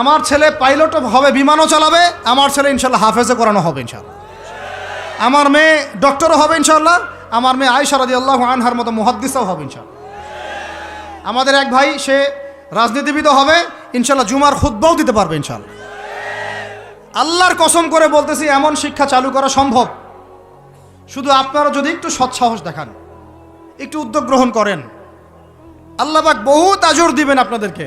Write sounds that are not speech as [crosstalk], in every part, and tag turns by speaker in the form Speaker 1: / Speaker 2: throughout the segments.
Speaker 1: আমার ছেলে পাইলটও হবে, বিমানও চালাবে, আমার ছেলে ইনশাল্লাহ হাফেজে করানো হবে ইনশাল্লাহ। আমার মেয়ে ডক্টরও হবে ইনশাল্লাহ, আমার মেয়ে আয়সা রাজি আল্লাহ আনহার মতো মুহাদ্দিসাও হবে ইনশাল্লাহ। আমাদের এক ভাই, সে রাজনীতিবিদও হবে, ইনশাল্লাহ জুমার খুদ্বাও দিতে পারবে ইনশাল্লাহ। আল্লাহর কসম করে বলতেছি, এমন শিক্ষা চালু করা সম্ভব। শুধু আপনারা যদি একটু সৎসাহস দেখান, একটু উদ্যোগ গ্রহণ করেন আল্লাহবাক বহুত আজর দিবেন আপনাদেরকে।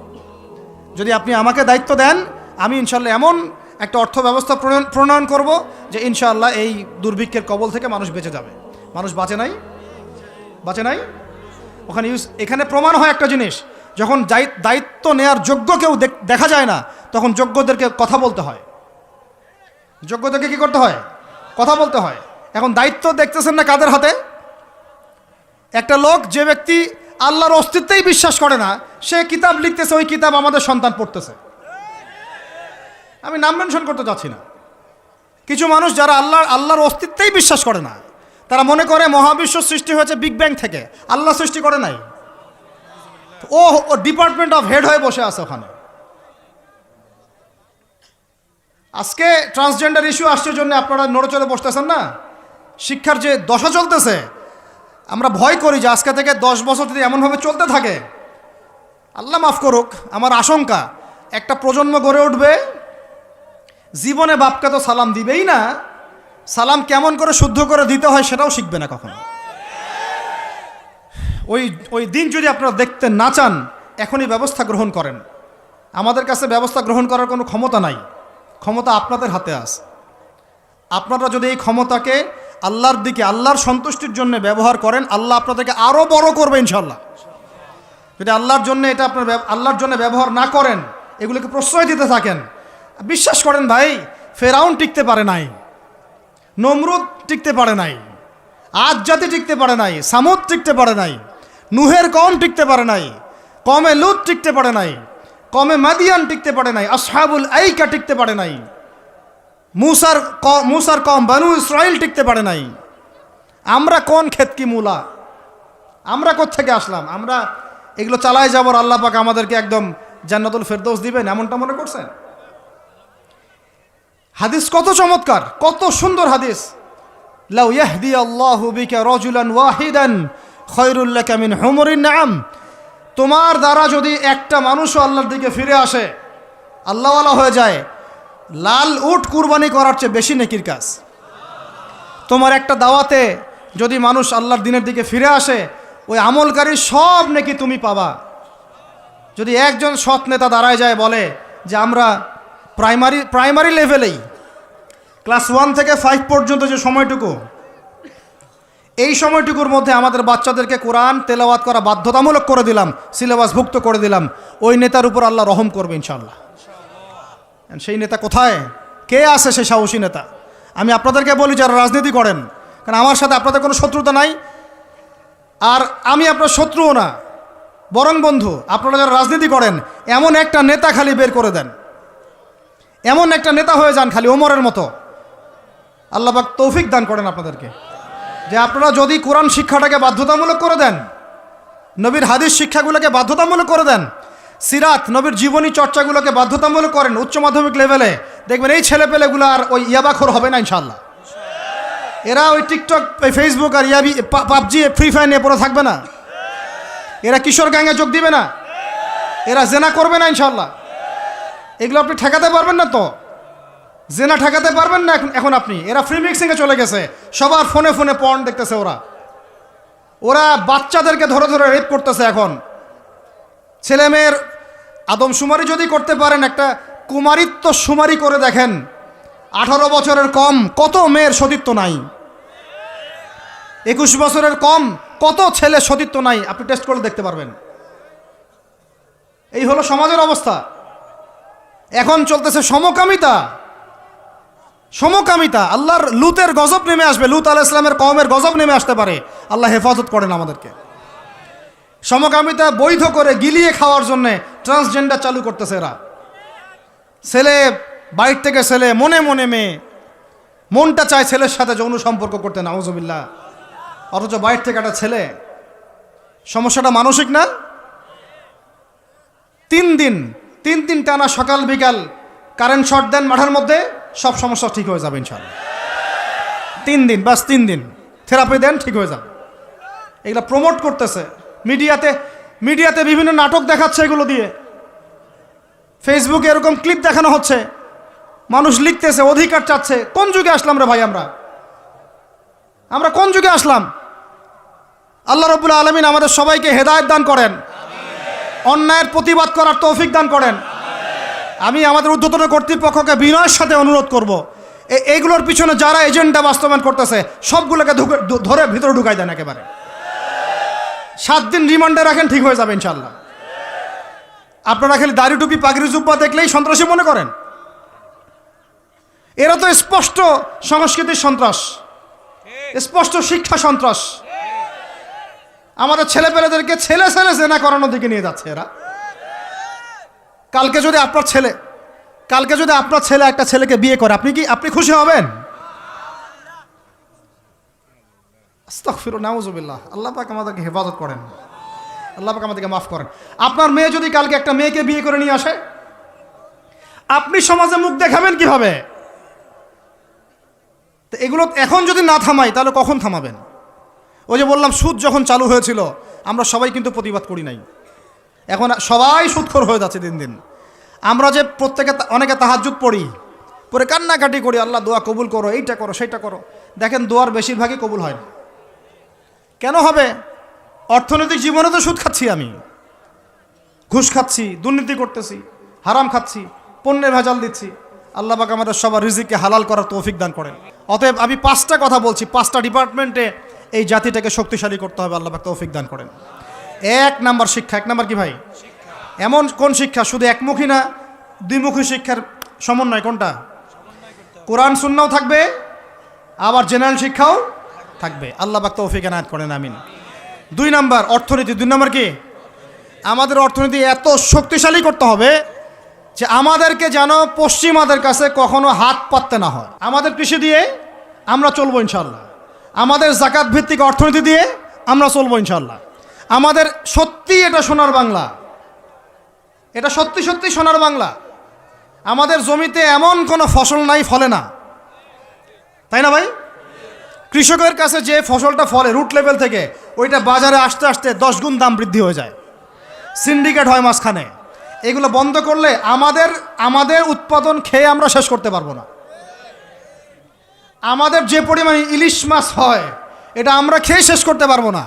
Speaker 1: যদি আপনি আমাকে দায়িত্ব দেন, আমি ইনশাল্লাহ এমন একটা অর্থ ব্যবস্থা প্রণয়ন- করব যে ইনশাআল্লাহ এই দুর্ভিক্ষের কবল থেকে মানুষ বেঁচে যাবে। মানুষ বাঁচে নাই? বাঁচে নাই? ওখানে ইউজ এখানে প্রমাণ হয় একটা জিনিস, যখন দায়িত্ব নেয়ার যোগ্য কেউ দেখা যায় না, তখন যোগ্যদেরকে কথা বলতে হয়। যোগ্যদেরকে কি করতে হয়? কথা বলতে হয়। এখন দায়িত্ব দেখতেছেন না কাদের হাতে? একটা লোক, যে ব্যক্তি আল্লাহর অস্তিত্বেই বিশ্বাস করে না সে কিতাব লিখতেছে, ওই কিতাব আমাদের সন্তান পড়তেছে। আমি নাম মেনশন করতে চাচ্ছি না। কিছু মানুষ যারা আল্লাহ আল্লাহর অস্তিত্বেই বিশ্বাস করে না, তারা মনে করে মহাবিশ্ব সৃষ্টি হয়েছে বিগ ব্যাং থেকে। আল্লাহ সৃষ্টি করে নাই। ও ও ডিপার্টমেন্ট অফ হেড হয়ে বসে আছে ওখানে। আজকে ট্রান্সজেন্ডার ইস্যু আসছে জন্য আপনারা নড়েচড়ে বসতেছেন না? শিক্ষার যে দশা চলতেছে, আমরা ভয় করি যে আজকে থেকে দশ বছর যদি এমনভাবে চলতে থাকে আল্লাহ মাফ করুক, আমার আশঙ্কা, একটা প্রজন্ম গড়ে উঠবে, জীবনে বাপকে তো সালাম দিবেই না, সালাম কেমন করে শুদ্ধ করে দিতে হয় সেটাও শিখবে না কখনো। ওই ওই দিন যদি আপনারা দেখতে না চান, এখনই ব্যবস্থা গ্রহণ করেন। আমাদের কাছে ব্যবস্থা গ্রহণ করার কোনো ক্ষমতা নাই। ক্ষমতা আপনাদের হাতে আছে। আপনারা যদি এই ক্ষমতাকে আল্লাহর দিকে, আল্লাহর সন্তুষ্টির জন্য ব্যবহার করেন, আল্লাহ আপনাদেরকে আরও বড় করবে ইনশাল্লাহ যদি আল্লাহর জন্য এটা আপনার আল্লাহর জন্য ব্যবহার না করেন, এগুলোকে প্রশ্রয় দিতে থাকেন। বিশ্বাস করেন ভাই, ফেরাউন টিকতে পারে নাই, নমরুদ টিকতে পারে নাই আজ জাতি টিকতে পারে নাই, সামুদ টিকতে পারে নাই, নুহের কম টিকতে পারে নাই, কমে লুত টিকতে পারে নাই, কমে মাদিয়ান টিকতে পারে নাই, আসহাবুল আইকা টিকতে পারে নাই, মুসার মুসার কম বানু ইসরায়েল টিকতে পারে নাই। আমরা কোন ক্ষেতকি মূলা? আমরা থেকে আসলাম? আমরা এগুলো চালাই যাবার আল্লাহ পাক আমাদেরকে একদম জান্নাতুল ফেরদৌস দিবেন, এমনটা মনে করছেন? হাদিস কত চমৎকার, কত সুন্দর হাদিস। লাউ ইয়াহদি আল্লাহু বিকা রাজুলান ওয়াহিদান খায়রুল লাকা মিন হুমুরিন নাম তোমার দ্বারা যদি একটা মানুষও আল্লাহর দিকে ফিরে আসে, আল্লাহওয়ালা হয়ে যায়, লাল উট কুরবানি করার চেয়ে বেশি নেকির কাজ। তোমার একটা দাওয়াতে যদি মানুষ আল্লাহর দিনের দিকে ফিরে আসে ওই আমলকারী সব নাকি তুমি পাবা। যদি একজন সৎ নেতা দাঁড়ায় যায় বলে যে আমরা প্রাইমারি প্রাইমারি লেভেলেই, ক্লাস ওয়ান থেকে ফাইভ পর্যন্ত যে সময়টুকু, এই সময়টুকুর মধ্যে আমাদের বাচ্চাদেরকে কোরআন তেলাওয়াত করা বাধ্যতামূলক করে দিলাম, সিলেবাসভুক্ত করে দিলাম, ওই নেতার উপর আল্লাহ রহম করবে ইনশাল্লাহ সেই নেতা কোথায়? কে আছে সেই সাহসী নেতা? আমি আপনাদেরকে বলি যারা রাজনীতি করেন, কারণ আমার সাথে আপনাদের কোনো শত্রুতা নাই আর আমি আপনার শত্রুও না, বরং বন্ধু, আপনারা যারা রাজনীতি করেন, এমন একটা নেতা খালি বের করে দেন। এমন একটা নেতা হয়ে যান খালি ওমরের মতো। আল্লাহবাক তৌফিক দান করেন আপনাদেরকে। যে আপনারা যদি কোরআন শিক্ষাটাকে বাধ্যতামূলক করে দেন, নবীর হাদিস শিক্ষাগুলোকে বাধ্যতামূলক করে দেন, সিরাত, নবীর জীবনী চর্চাগুলোকে বাধ্যতামূলক করেন উচ্চ মাধ্যমিক লেভেলে দেখবেন এই ছেলেপেলেগুলো আর ওই ইয়াবাখর হবে না ইনশাল্লাহ এরা ওই টিকটক ফেসবুক আর ইয়াবি পাবজি ফ্রি ফায়ার নিয়ে পড়ে থাকবে না। এরা কিশোর গ্যাংয়ে যোগ দিবে না। এরা জেনা করবে না ইনশাল্লাহ এগুলো আপনি ঠেকাতে পারবেন না তো? জেনা ঠেকাতে পারবেন না এখন আপনি? এরা ফ্রি মিক্সিংয়ে চলে গেছে। সবার ফোনে ফোনে পর্ন দেখতেছে ওরা। ওরা বাচ্চাদেরকে ধরে ধরে রেপ করতেছে এখন। ছেলে মেয়ের আদমশুমারি যদি করতে পারেন, একটা কুমারিত্ব সুমারি করে দেখেন। আঠারো বছরের কম, কত মেয়ের সতীত্ব নাই? একুশ বছরের কম, কত ছেলে সতীত্ব নাই? আপনি টেস্ট করে দেখতে পারবেন। এই হলো সমাজের অবস্থা। এখন চলতেছে সমকামিতা। সমকামিতা, আল্লাহর লুতের গজব নেমে আসবে। লুত আলাহ ইসলামের কমের গজব নেমে আসতে পারে। আল্লাহ হেফাজত করেন আমাদেরকে। সমকামিতা বৈধ করে গিলিয়ে খাওয়ার জন্য ট্রান্সজেন্ডার চালু করতেছে এরা। ছেলে বাইর থেকে ছেলে, মনে মনে মেয়ে, মনটা চায় ছেলের সাথে যৌন সম্পর্ক করতে নাউজবিল্লা অথচ বাইর থেকে একটা ছেলে, সমস্যাটা মানসিক না? তিন দিন তিন দিন টানা সকাল, বিকাল কারেন্ট শর্ট দেন মাঠের মধ্যে, সব সমস্যা ঠিক হয়ে যাবে ইনশাল্লাহ তিন দিন বাস তিন দিন থেরাপি দেন, ঠিক হয়ে যাবে। এগুলো প্রমোট করতেছে, মিডিয়াতে মিডিয়াতে বিভিন্ন নাটক দেখাচ্ছে এগুলো দিয়ে। ফেসবুকে এরকম ক্লিপ দেখানো হচ্ছে। মানুষ লিখতেছে, অধিকার চাচ্ছে। কোন যুগে আসলাম রে ভাই আমরা? আমরা কোন যুগে আসলাম? আল্লাহ রবুল্লা আলমিন আমাদের সবাইকে হেদায়ত দান করেন। অন্যায়ের প্রতিবাদ করার তৌফিক দান করেন। আমি আমাদের উদ্ধতন কর্তৃপক্ষকে বিনয়ের সাথে অনুরোধ করব। এইগুলোর পিছনে যারা এজেন্ডা বাস্তবায়ন করতেছে, সবগুলোকে ধরে ভিতরে ঢুকাই দেন একেবারে। সাত দিন রিমান্ডে রাখেন, ঠিক হয়ে যাবে ইনশাল্লাহ আপনারা খালি দাড়ি টুপি, পাগড়ি, জুব্বা দেখলেই সন্ত্রাসী মনে করেন? এরা তো স্পষ্ট সংস্কৃতির সন্ত্রাস। স্পষ্ট শিক্ষা সন্ত্রাস। আমাদের ছেলেপেলেদেরকে ছেলে ছেলে জেনা করানোর দিকে নিয়ে যাচ্ছে এরা। কালকে যদি আপনার ছেলে, কালকে যদি আপনার ছেলে একটা ছেলেকে বিয়ে করে, আপনি কি, আপনি খুশি হবেন? আস্তাগফিরু নাউজুবিল্লাহ। আল্লাহ পাক আমাদেরকে হেফাজত করেন। আল্লাহ আমাদেরকে মাফ করেন। আপনার মেয়ে যদি কালকে একটা মেয়েকে বিয়ে করে নিয়ে আসে, আপনি সমাজে মুখ দেখাবেন কীভাবে? তো এগুলো এখন যদি না থামাই, তাহলে কখন থামাবেন? ওই যে বললাম, সুদ যখন চালু হয়েছিল, আমরা সবাই কিন্তু প্রতিবাদ করি নাই। এখন সবাই সুদখোর হয়ে যাচ্ছে দিন দিন। আমরা যে প্রত্যেকে অনেকে তাহাজুদ পড়ি, পরে কান্নাকাটি করি, আল্লাহ দোয়া কবুল করো, এইটা করো, সেইটা করো। দেখেন, দোয়ার বেশিরভাগই কবুল হয় না। কেন হবে? অর্থনৈতিক জীবনে তো সুদ খাচ্ছি আমি। ঘুষ খাচ্ছি, দুর্নীতি করতেছি, হারাম খাচ্ছি, পণ্যের ভেজাল দিচ্ছি। আল্লাহ পাক আমাদের সবার রিজিককে হালাল করার তৌফিক দান করেন। অতএব আমি পাঁচটা কথা বলছি, পাঁচটা ডিপার্টমেন্টে এই জাতিটাকে শক্তিশালী করতে হবে, আল্লাহ তৌফিক দান করেন। এক নাম্বার শিক্ষা, এক নাম্বার কি ভাই? এমন কোন শিক্ষা? শুধু একমুখী না, দ্বিমুখী শিক্ষার সমন্বয় কোনটা? কোরআন, সুন্নাও থাকবে, আবার জেনারেল শিক্ষাও থাকবে। আল্লাহ পাক তৌফিক এনায়ত করেন, আমিন। দুই নাম্বার, অর্থনীতি। দুই নাম্বার কি? আমাদের অর্থনীতি এত শক্তিশালী করতে হবে যে আমাদেরকে যেন পশ্চিমাদের কাছে কখনো হাত পাততে না হয়। আমাদের কৃষি দিয়ে আমরা চলবো ইনশাল্লাহ আমাদের জাকাত ভিত্তিক অর্থনীতি দিয়ে আমরা চলবো ইনশাল্লাহ আমাদের সত্যি এটা সোনার বাংলা। এটা সত্যি সত্যি সোনার বাংলা। আমাদের জমিতে এমন কোনো ফসল নাই, ফলে না। তাই না ভাই? কৃষকের কাছে যে ফসলটা ফলে রুট লেভেল থেকে, ওইটা বাজারে আসতে আসতে দশ গুণ দাম বৃদ্ধি হয়ে যায়। সিন্ডিকেট হয় মাঝখানে। এগুলো বন্ধ করলে আমাদের আমাদের উৎপাদন খেয়ে আমরা শেষ করতে পারব না। আমাদের যে পরিমাণ ইলিশ মাছ হয়, এটা আমরা খেয়ে শেষ করতে পারব না।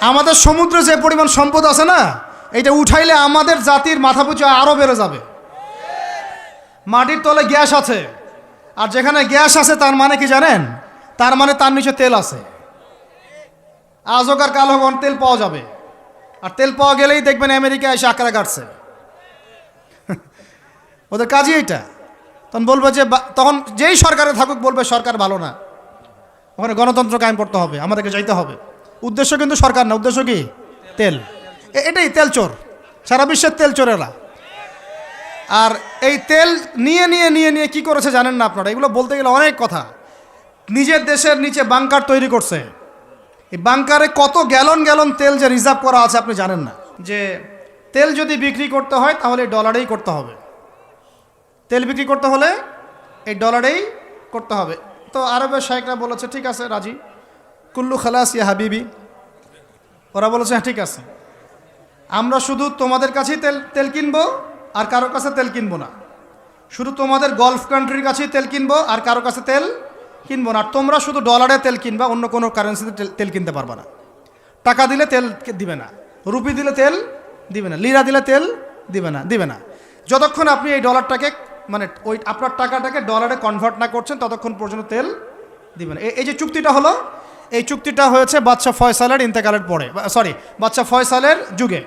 Speaker 1: আমাদের সমুদ্রে যে পরিমাণ সম্পদ আছে না, এটা উঠাইলে আমাদের জাতির মাথা পিছু আরও বেড়ে যাবে। মাটির তলে গ্যাস আছে, আর যেখানে গ্যাস আছে তার মানে কি জানেন? তার মানে তার নিচে তেল আছে। আজ হোক কাল হোক তেল পাওয়া যাবে। আর তেল পাওয়া গেলেই দেখবেন আমেরিকা এসে আঁকড়া কাটছে। [laughs] ওদের কাজই এটা তখন বলবে যে তখন যেই সরকারে থাকুক বলবে সরকার ভালো না। ওখানে গণতন্ত্র কায়েম করতে হবে, আমাদেরকে যাইতে হবে। উদ্দেশ্য কিন্তু সরকার না, উদ্দেশ্য কি? তেল। এটাই তেল চোর। সারা বিশ্বের তেল চোরেরা। আর এই তেল নিয়ে নিয়ে নিয়ে নিয়ে কি করেছে জানেন না আপনারা? এগুলো বলতে গেলে অনেক কথা। নিজের দেশের নিচে বাংকার তৈরি করছে। এই বাংকারে কত গ্যালন গ্যালন তেল যে রিজার্ভ করা আছে আপনি জানেন না। যে তেল যদি বিক্রি করতে হয় তাহলে ডলারেই করতে হবে। তেল বিক্রি করতে হলে এই ডলারেই করতে হবে। তো আরবের শাহেকরা বলেছে, ঠিক আছে, রাজি। কুল্লু খালাস ইয়া হাবিবি। ওরা বলেছে হ্যাঁ ঠিক আছে। আমরা শুধু তোমাদের কাছেই তেল তেল কিনবো আর কারোর কাছে তেল কিনবো না। শুধু তোমাদের গলফ কান্ট্রির কাছেই তেল কিনবো আর কারও কাছে তেল কিনবো না। তোমরা শুধু ডলারে তেল কিনবা, অন্য কোনো কারেন্সিতে তেল কিনতে পারবা না। টাকা দিলে তেল দিবে না। রুপি দিলে তেল দিবে না। লিরা দিলে তেল দিবে না দিবে না। যতক্ষণ আপনি এই ডলারটাকে মানে ওই আপনার টাকাটাকে ডলারে কনভার্ট না করছেন, ততক্ষণ পর্যন্ত তেল দিবেন। এই- যে চুক্তিটা হলো, এই চুক্তিটা হয়েছে বাদশাহ ফয়সালের ইন্তেকালের পরে সরি বাদশাহ ফয়সালের যুগে।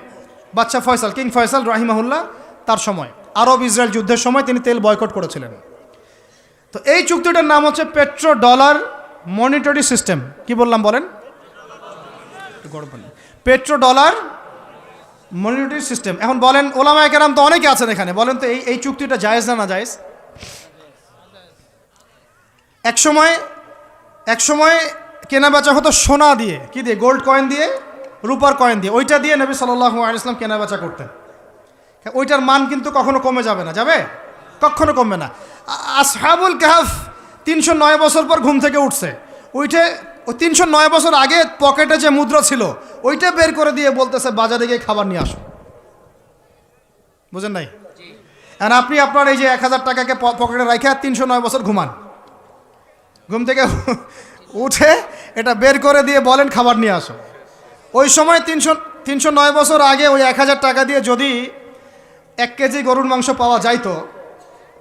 Speaker 1: বাদশাহ ফয়সাল, কিং ফয়সাল রাহিমাহুল্লাহ, তার সময়। আরব ইসরায়েল যুদ্ধের সময় তিনি তেল বয়কট করেছিলেন। তো এই চুক্তিটার নাম হচ্ছে পেট্রো ডলার মনিটরি সিস্টেম কি বললাম বলেন? Petrodollar monetary system. এখন বলেন ওলামা কেরাম তো অনেকে আছেন এখানে। বলেন তো, এই এই চুক্তিটা জায়েজ না না জায়েজ? এক সময় এক সময় কেনা বেচা হতো সোনা দিয়ে। কি দিয়ে? গোল্ড কয়েন দিয়ে, রূপার কয়েন দিয়ে। ওইটা দিয়ে নবী সাল্লাল্লাহু আলাইহি ইসলাম কেনা বেচা করতেন। ওইটার মান কিন্তু কখনো কমে যাবে না। যাবে? কখনো কমবে না। আসহাবুল কাহাফ তিনশো নয় বছর পর ঘুম থেকে উঠছে। ওই তিনশো নয় বছর আগে পকেটে যে মুদ্রা ছিল ওইটা বের করে দিয়ে বলতেছে বাজারে গিয়ে খাবার নিয়ে আসো। বুঝেন নাই? আর আপনি আপনার এই যে এক হাজার টাকাকে পকেটে রাখে আর তিনশো নয় বছর ঘুমান। ঘুম থেকে [laughs] উঠে এটা বের করে দিয়ে বলেন খাবার নিয়ে আসো। ওই সময় তিনশো তিনশো নয় বছর আগে ওই এক হাজার টাকা দিয়ে যদি এক কেজি গরুর মাংস পাওয়া যাইতো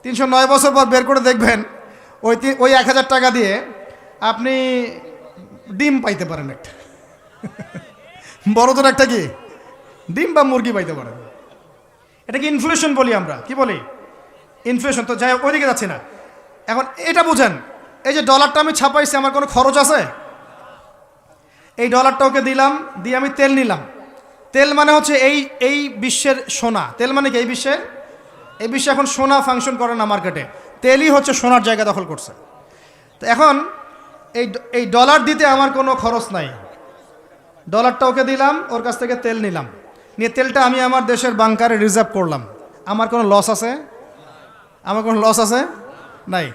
Speaker 1: তিনশো নয় বছর পর বের করে দেখবেন ওই ওই এক হাজার টাকা দিয়ে আপনি ডিম পাইতে পারেন একটা। [laughs] বড় তোর একটা কি? ডিম বা মুরগি পাইতে পারে। এটা কি ইনফ্লেশন বলি আমরা? কি বলি? ইনফ্লেশন তো যাই হোক, ওইদিকে যাচ্ছি না। এখন এটা বুঝেন, এই যে ডলারটা আমি ছাপাইছি, আমার কোনো খরচ আছে? এই ডলারটা ওকে দিলাম, দিয়ে আমি তেল নিলাম। তেল মানে হচ্ছে এই এই বিশ্বের সোনা। তেল মানে কি এই বিশ্বে? এই বিশ্বে এখন সোনা ফাংশন করে না মার্কেটে তেলই হচ্ছে সোনার জায়গা দখল করছে। তো এখন এই এই ডলার দিতে আমার কোনো খরচ নাই। ডলারটা ওকে দিলাম, ওর কাছ থেকে তেল নিলাম। নিয়ে তেলটা আমি আমার দেশের বাংকারে রিজার্ভ করলাম। আমার কোনো লস আছে? আমার কোনো লস আছে? নাই।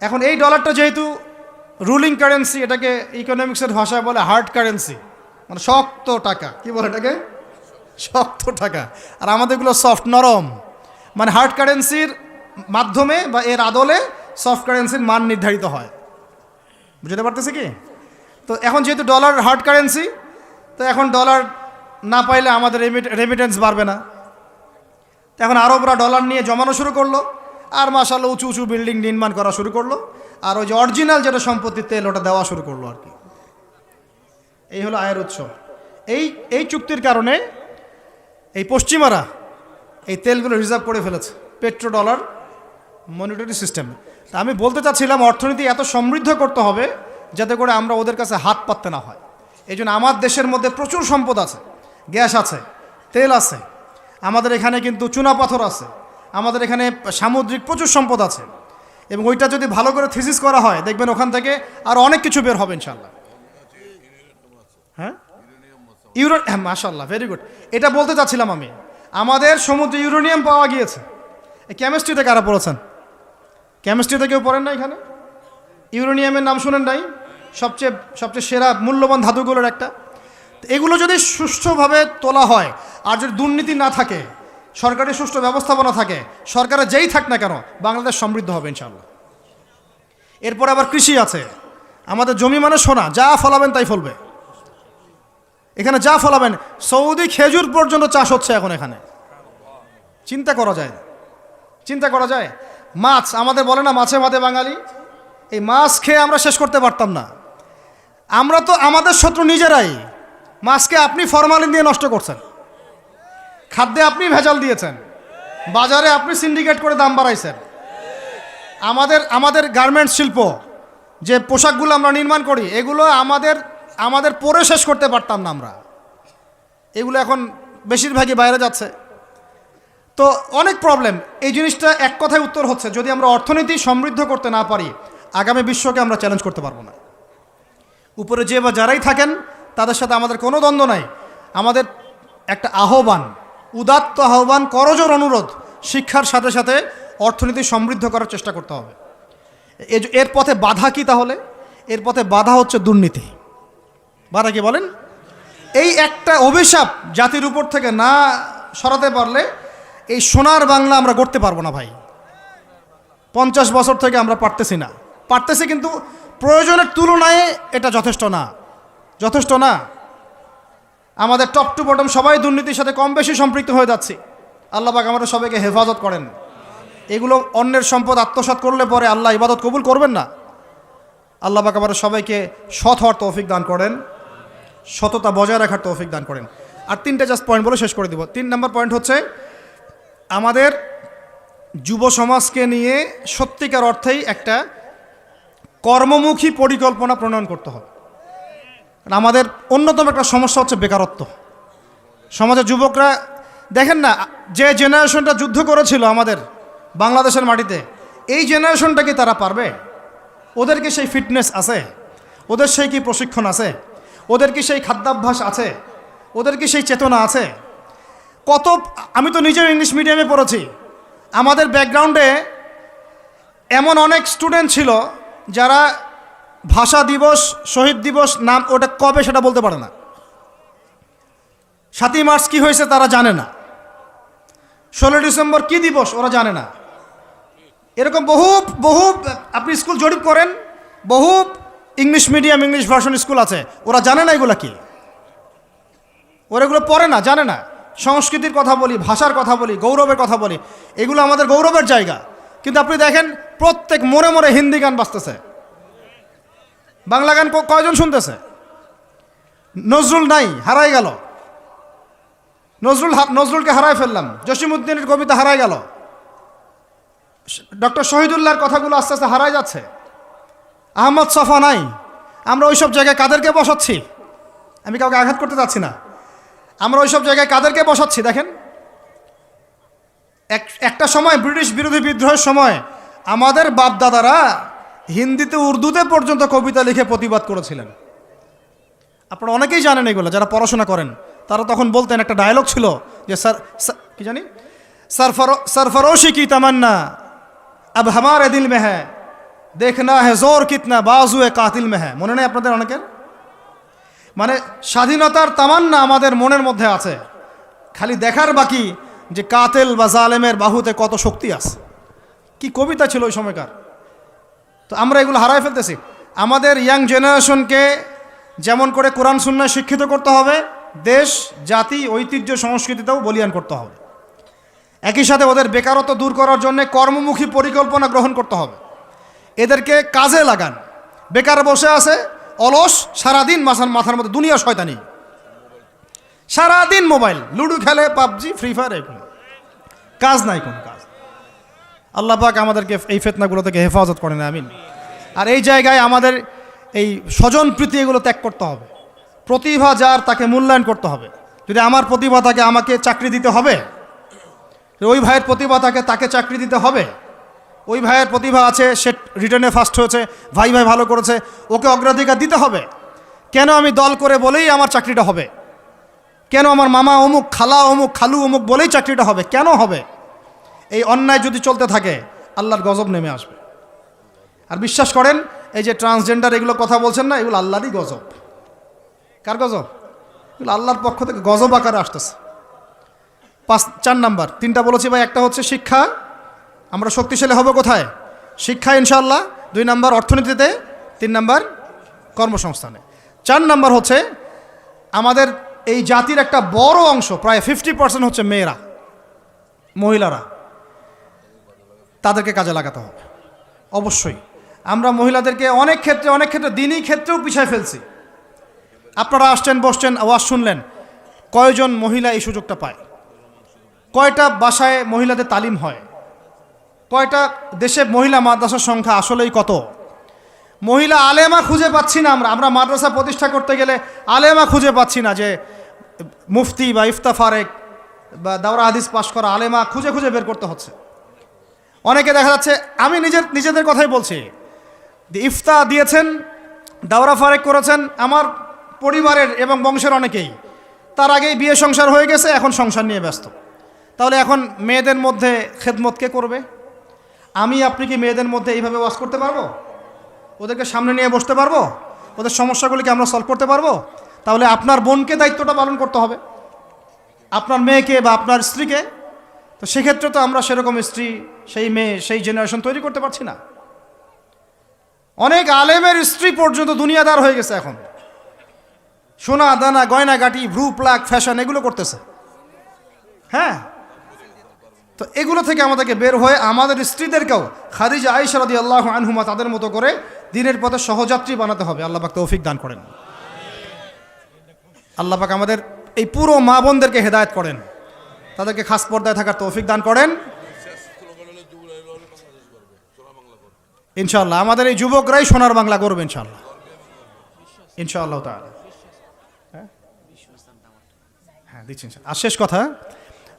Speaker 1: এখন এই ডলারটা যেহেতু রুলিং কারেন্সি এটাকে ইকোনমিক্সের ভাষায় বলে হার্ড কারেন্সি মানে শক্ত টাকা। কি বলে এটাকে? শক্ত টাকা। আর আমাদেরগুলো সফট নরম। মানে হার্ড কারেন্সির মাধ্যমে বা এর আদলে সফট কারেন্সির মান নির্ধারিত হয়। বুঝতে পারতেছে কি? তো এখন যেহেতু ডলার হার্ড কারেন্সি তো এখন ডলার না পাইলে আমাদের রেমিটেন্স বাড়বে না। এখন আরবরা ডলার নিয়ে জমানো শুরু করল, আর মাসাল্লাহ উঁচু উঁচু বিল্ডিং নির্মাণ করা শুরু করল, আর ওই যে অরিজিনাল যেটা সম্পত্তি তেল, ওটা দেওয়া শুরু করল আর কি। এই হলো আয়ের উৎস। এই এই চুক্তির কারণে এই পশ্চিমারা এই তেলগুলো রিজার্ভ করে ফেলেছে পেট্রো ডলার মনিটরি সিস্টেম তা আমি বলতে চাচ্ছিলাম, অর্থনীতি এত সমৃদ্ধ করতে হবে যাতে করে আমরা ওদের কাছে হাত পাততে না হয়। এই আমার দেশের মধ্যে প্রচুর সম্পদ আছে, গ্যাস আছে, তেল আছে, আমাদের এখানে কিন্তু চুনাপাথর আছে, আমাদের এখানে সামুদ্রিক প্রচুর সম্পদ আছে। এবং ওইটা যদি ভালো করে থিসিস করা হয়, দেখবেন ওখান থেকে আর অনেক কিছু বের হবে ইনশাল্লাহ হ্যাঁ? ইউরো মাশাল্লাহ ভেরি গুড এটা বলতে চাচ্ছিলাম আমি। আমাদের সমুদ্রে ইউরেনিয়াম পাওয়া গিয়েছে। কেমিস্ট্রিতে কারা পড়েছেন? কেমিস্ট্রিতে কেউ পড়েন না এখানে? ইউরেনিয়ামের নাম শুনেন নাই? সবচেয়ে সবচেয়ে সেরা, মূল্যবান ধাতুগুলোর একটা। এগুলো যদি সুষ্ঠুভাবে তোলা হয়, আর যদি দুর্নীতি না থাকে সরকারের সুষ্ঠু ব্যবস্থাপনা থাকে সরকারের যেই থাক না কেন, বাংলাদেশ সমৃদ্ধ হবে ইনশাল্লাহ এরপর আবার কৃষি আছে। আমাদের জমি মানে সোনা, যা ফলাবেন তাই ফলবে। এখানে যা ফলাবেন, সৌদি খেজুর পর্যন্ত চাষ হচ্ছে এখন এখানে। চিন্তা করা যায়। চিন্তা করা যায়। মাছ, আমাদের বলে না মাছে ভাতে বাঙালি। এই মাছ খেয়ে আমরা শেষ করতে পারতাম না। আমরা তো আমাদের শত্রু নিজেরাই। মাছকে আপনি ফরমালিন দিয়ে নষ্ট করছেন। খাদ্যে আপনি ভেজাল দিয়েছেন। বাজারে আপনি সিন্ডিকেট করে দাম বাড়াইছেন। আমাদের আমাদের গার্মেন্টস শিল্প, যে পোশাকগুলো আমরা নির্মাণ করি, এগুলো আমাদের আমাদের পরে শেষ করতে পারতাম না আমরা। এগুলো এখন বেশিরভাগই বাইরে যাচ্ছে। তো অনেক প্রবলেম এই জিনিসটা এক কথায় উত্তর হচ্ছে, যদি আমরা অর্থনীতি সমৃদ্ধ করতে না পারি আগামী বিশ্বকে আমরা চ্যালেঞ্জ করতে পারব না। উপরে যে বা যারাই থাকেন, তাদের সাথে আমাদের কোনো দ্বন্দ্ব নাই। আমাদের একটা আহ্বান, উদাত্ত আহ্বান, করজোর অনুরোধ, শিক্ষার সাথে সাথে অর্থনীতি সমৃদ্ধ করার চেষ্টা করতে হবে। এর পথে বাধা কি তাহলে? এর পথে বাধা হচ্ছে দুর্নীতি। বাধা কি বলেন? এই একটা অভিশাপ জাতির উপর থেকে না সরাতে পারলে এই সোনার বাংলা আমরা গড়তে পারব না ভাই। পঞ্চাশ বছর থেকে আমরা পারতেছি না। পারতেছি কিন্তু প্রয়োজনের তুলনায় এটা যথেষ্ট না। যথেষ্ট না। আমাদের টপ টু বটম সবাই দুর্নীতির সাথে কম বেশি সম্পৃক্ত হয়ে যাচ্ছে। আল্লাহবাক আমাদের সবাইকে হেফাজত করেন। এগুলো অন্যের সম্পদ আত্মসাৎ করলে পরে আল্লাহ ইবাদত কবুল করবেন না। আল্লাহবাক আমাদের সবাইকে সৎ হওয়ার তৌফিক দান করেন। সততা বজায় রাখার তৌফিক দান করেন। আর তিনটা জাস্ট পয়েন্ট বলে শেষ করে দিব। তিন নম্বর পয়েন্ট হচ্ছে আমাদের যুব সমাজকে নিয়ে সত্যিকার অর্থেই একটা কর্মমুখী পরিকল্পনা প্রণয়ন করতে হবে। আমাদের অন্যতম একটা সমস্যা হচ্ছে বেকারত্ব। সমাজের যুবকরা, দেখেন না, যে জেনারেশনটা যুদ্ধ করেছিল আমাদের বাংলাদেশের মাটিতে, এই জেনারেশনটা কি তারা পারবে? ওদের কি সেই ফিটনেস আছে? ওদের সেই কি প্রশিক্ষণ আছে? ওদের কি সেই খাদ্যাভ্যাস আছে? ওদের কি সেই চেতনা আছে? কত, আমি তো নিজেও ইংলিশ মিডিয়ামে পড়েছি। আমাদের ব্যাকগ্রাউন্ডে এমন অনেক স্টুডেন্ট ছিল যারা ভাষা দিবস, শহীদ দিবস নাম ওটা কবে সেটা বলতে পারে না। সাতই মার্চ কি হয়েছে তারা জানে না। ষোলোই ডিসেম্বর কি দিবস ওরা জানে না। এরকম বহু বহু, আপনি স্কুল জরিপ করেন, বহু English medium, English version school আছে, ওরা জানে না এগুলো কি? ওরা এগুলো পড়ে না, জানে না। সংস্কৃতির কথা বলি, ভাষার কথা বলি, গৌরবের কথা বলি, এগুলো আমাদের গৌরবের জায়গা। কিন্তু আপনি দেখেন, প্রত্যেক মোড়ে মোড়ে হিন্দি গান বাজতেছে। বাংলা গান কয়জন শুনতেছে? নজরুল নাই, হারাই গেল। নজরুল নজরুলকে হারাই ফেললাম। জসিমুদ্দিনের কবিতা হারাই গেল। ডক্টর শহীদুল্লাহর কথাগুলো আস্তে আস্তে হারাই যাচ্ছে। আহমদ সফা নাই। আমরা ওইসব জায়গায় কাদেরকে বসাচ্ছি? আমি কাউকে আঘাত করতে চাচ্ছি না। আমরা ওইসব জায়গায় কাদেরকে বসাচ্ছি? দেখেন এক একটা সময় ব্রিটিশ বিরোধী বিদ্রোহের সময় আমাদের বাপদাদারা হিন্দিতে উর্দুতে পর্যন্ত কবিতা লিখে প্রতিবাদ করেছিলেন আপনারা অনেকেই জানেন এগুলো যারা পড়াশোনা করেন তারা তখন বলতেন একটা ডায়লগ ছিল যে স্যার স্যার- কি জানি सरफरो सरफरोशी की तमन्ना अब हमारे दिल में है देखना है जोर कितना बाजू কাতিল में है মনে নেই আপনাদের অনেকের মানে স্বাধীনতার তামান্না আমাদের মনের মধ্যে আছে খালি দেখার বাকি যে কাতেল বা জালেমের বাহুতে কত শক্তি আছে। কি কবিতা ছিল ওই সময়কার? তো আমরা এগুলো হারাই ফেলতেছি। আমাদের ইয়াং জেনারেশনকে যেমন করে কোরআন, সুন্নায় শিক্ষিত করতে হবে, দেশ, জাতি, ঐতিহ্য, সংস্কৃতিতেও বলিয়ান করতে হবে। একই সাথে ওদের বেকারত্ব দূর করার জন্য কর্মমুখী পরিকল্পনা গ্রহণ করতে হবে। এদেরকে কাজে লাগান। বেকার বসে আছে, অলস, সারাদিন মাথার মাথার মধ্যে দুনিয়া শয়তানি। সারাদিন মোবাইল, লুডো খেলে, পাবজি, ফ্রি ফায়ার, এগুলো। কাজ নাই কোনো কাজ। আল্লাহ পাক আমাদেরকে এই ফেতনাগুলো থেকে হেফাজত করেন, আমিন। আর এই জায়গায় আমাদের এই স্বজন প্রীতি এগুলো ত্যাগ করতে হবে। প্রতিভা যার তাকে মূল্যায়ন করতে হবে। যদি আমার প্রতিভা থাকে আমাকে চাকরি দিতে হবে ওই ভাইয়ের প্রতিভা থাকে তাকে চাকরি দিতে হবে। ওই ভাইয়ের প্রতিভা আছে, সে রিটার্নে ফার্স্ট হয়েছে, ভাই ভাই ভালো করেছে, ওকে অগ্রাধিকার দিতে হবে। কেন আমি দল করে বলেই আমার চাকরিটা হবে? কেন আমার মামা অমুক, খালা অমুক, খালু অমুক বলেই চাকরিটা হবে? কেন হবে? এই অন্যায় যদি চলতে থাকে, আল্লাহর গজব নেমে আসবে। আর বিশ্বাস করেন, এই যে ট্রান্সজেন্ডার এগুলো কথা বলছেন না, এগুলো আল্লাহরই গজব। কার গজব? এগুলো আল্লাহর পক্ষ থেকে গজব আকারে আসতেছে। পাঁচ, চার নাম্বার, তিনটা বলেছি ভাই, একটা হচ্ছে শিক্ষা। আমরা শক্তিশালী হব কোথায়? শিক্ষা ইনশাল্লাহ দুই নাম্বার অর্থনীতিতে, তিন নাম্বার কর্মসংস্থানে। চার নাম্বার হচ্ছে, আমাদের এই জাতির একটা বড় অংশ, প্রায় ফিফটি পার্সেন্ট হচ্ছে মেয়েরা, মহিলারা, তাদেরকে কাজে লাগাতে হবে। অবশ্যই। আমরা মহিলাদেরকে অনেক ক্ষেত্রে অনেক ক্ষেত্রে, দিনই ক্ষেত্রেও পিছায় ফেলছি। আপনারা আসছেন, বসছেন, আওয়াজ শুনলেন, কয়জন মহিলা এই সুযোগটা পায়? কয়টা বাসায় মহিলাদের তালিম হয়? কয়টা দেশে মহিলা মাদ্রাসার সংখ্যা আসলেই কত? মহিলা আলেমা খুঁজে পাচ্ছি না আমরা। আমরা মাদ্রাসা প্রতিষ্ঠা করতে গেলে আলেমা খুঁজে পাচ্ছি না যে মুফতি বা ইফতা ফারেক বা দাওরা হাদিস পাশ করা আলেমা খুঁজে খুঁজে বের করতে হচ্ছে। অনেকে দেখা যাচ্ছে, আমি নিজের, নিজেদের কথাই বলছি ইফতা দিয়েছেন, দাওরা ফারেক করেছেন, আমার পরিবারের এবং বংশের অনেকেই। তার আগেই বিয়ে সংসার হয়ে গেছে, এখন সংসার নিয়ে ব্যস্ত। তাহলে এখন মেয়েদের মধ্যে খেদমত কে করবে? আমি, আপনি কি মেয়েদের মধ্যে এইভাবে ওয়াজ করতে পারব? ওদেরকে সামনে নিয়ে বসতে পারব? ওদের সমস্যাগুলিকে আমরা সলভ করতে পারব? তাহলে আপনার বোনকে দায়িত্বটা পালন করতে হবে। আপনার মেয়েকে বা আপনার স্ত্রীকে। তো সেক্ষেত্রে তো আমরা সেরকম স্ত্রী, সেই মেয়ে, সেই জেনারেশন তৈরি করতে পারছি না। অনেক আলেমের স্ত্রী পর্যন্ত দুনিয়াদার হয়ে গেছে এখন। সোনা, দানা, গয়না, গাটি, ভ্রু, প্লাক, ফ্যাশন, এগুলো করতেছে। হ্যাঁ? তো এগুলো থেকে আমাদেরকে বের হয়ে আমাদের স্ত্রীদেরকেও খাদিজা আইসা রাদি আল্লাহ আনহুমা তাদের মতো করে দিনের পথে সহযাত্রী বানাতে হবে। আল্লাহ তৌফিক দান করেন। আল্লাহ পাক আমাদের এই পুরো মা বোনদেরকে হেদায়ত করেন। তাদেরকে খাস পর্দায় থাকার তৌফিক দান করেন। ইনশাল্লাহ আমাদের এই যুবকরাই সোনার বাংলা করবে ইনশাল্লাহ ইনশাআল্লাহ হ্যাঁ হ্যাঁ দিচ্ছি আর শেষ কথা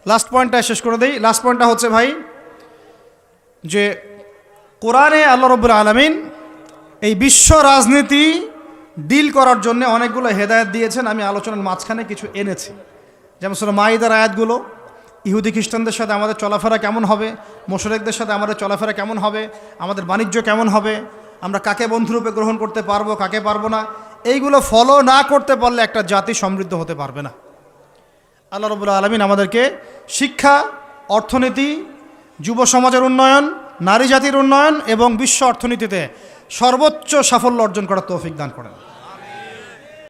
Speaker 1: লাস্ট পয়েন্টটা শেষ করে দেই। লাস্ট পয়েন্টটা হচ্ছে ভাই, যে কোরআনে আল্লাহ রব্বুল আলমিন এই বিশ্ব রাজনীতি ডিল করার জন্য অনেকগুলো হেদায়ত দিয়েছেন, আমি আলোচনার মাঝখানে কিছু এনেছি। যেমন শুধু মাইদার আয়াতগুলো, ইহুদি খ্রিস্টানদের সাথে আমাদের চলাফেরা কেমন হবে, মোশরেকদের সাথে আমাদের চলাফেরা কেমন হবে, আমাদের বাণিজ্য কেমন হবে, আমরা কাকে বন্ধুরূপে গ্রহণ করতে পারব, কাকে পারব না, এইগুলো ফলো না করতে পারলে একটা জাতি সমৃদ্ধ হতে পারবে না। আল্লাহ রবুল্লা আলমিন আমাদেরকে শিক্ষা, অর্থনীতি, যুব সমাজের উন্নয়ন, নারী জাতির উন্নয়ন এবং বিশ্ব অর্থনীতিতে সর্বোচ্চ সাফল্য অর্জন করার তৌফিক দান করেন।